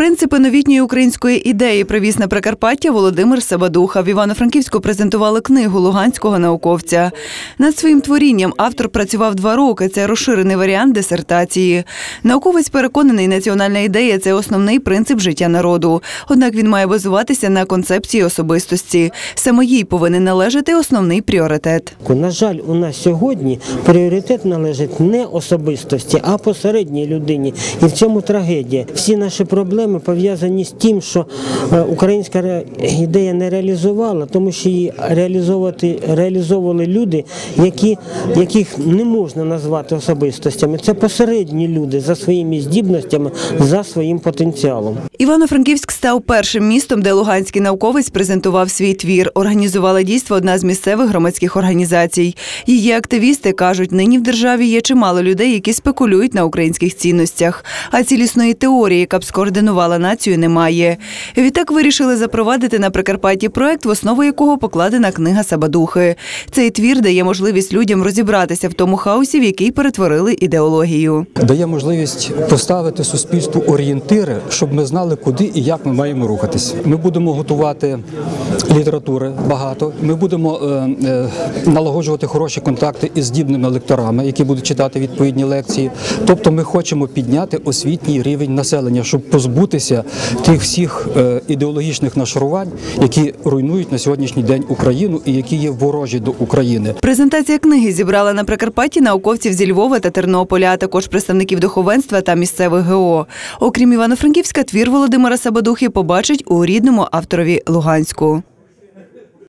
Принципи новітньої української ідеї привіз на Прикарпаття Володимир Сабадуха. В Івано-Франківську презентували книгу луганського науковця. Над своїм творінням автор працював два роки. Це розширений варіант дисертації. Науковець переконаний, національна ідея це основний принцип життя народу. Однак він має базуватися на концепції особистості. Саме їй повинен належати основний пріоритет. На жаль, у нас сьогодні пріоритет належить не особистості, а посередній людині. І в цьому трагедія. Всі наші проблеми пов'язані з тим, що е, українська ідея не реалізувала, тому що її реалізовувати реалізовували люди, які, яких не можна назвати особистостями. Це посередні люди за своїми здібностями, за своїм потенціалом. Івано-Франківськ став першим містом, де луганський науковець презентував свій твір. Організувала дійство одна з місцевих громадських організацій. Її активісти кажуть, нині в державі є чимало людей, які спекулюють на українських цінностях. А цілісної теорії, яка б скоординувала націю, немає. Відтак вирішили запровадити на Прикарпатті проект, в основу якого покладена книга Сабадухи. Цей твір дає можливість людям розібратися в тому хаосі, в який перетворили ідеологію. дає можливість поставити суспільству орієнтири, щоб ми знали, куди і як ми маємо рухатись. Ми будемо готувати літератури багато. Ми будемо е, е, налагоджувати хороші контакти із здібними лекторами, які будуть читати відповідні лекції. Тобто, ми хочемо підняти освітній рівень населення, щоб позбутися тих всіх е, ідеологічних нашарувань, які руйнують на сьогоднішній день Україну і які є ворожі до України. Презентація книги зібрала на Прикарпатті науковців зі Львова та Тернополя, а також представників духовенства та місцевих ГО. Окрім Івано-Франківська, твір Володимира Сабадухи побачить у рідному авторові Луганську.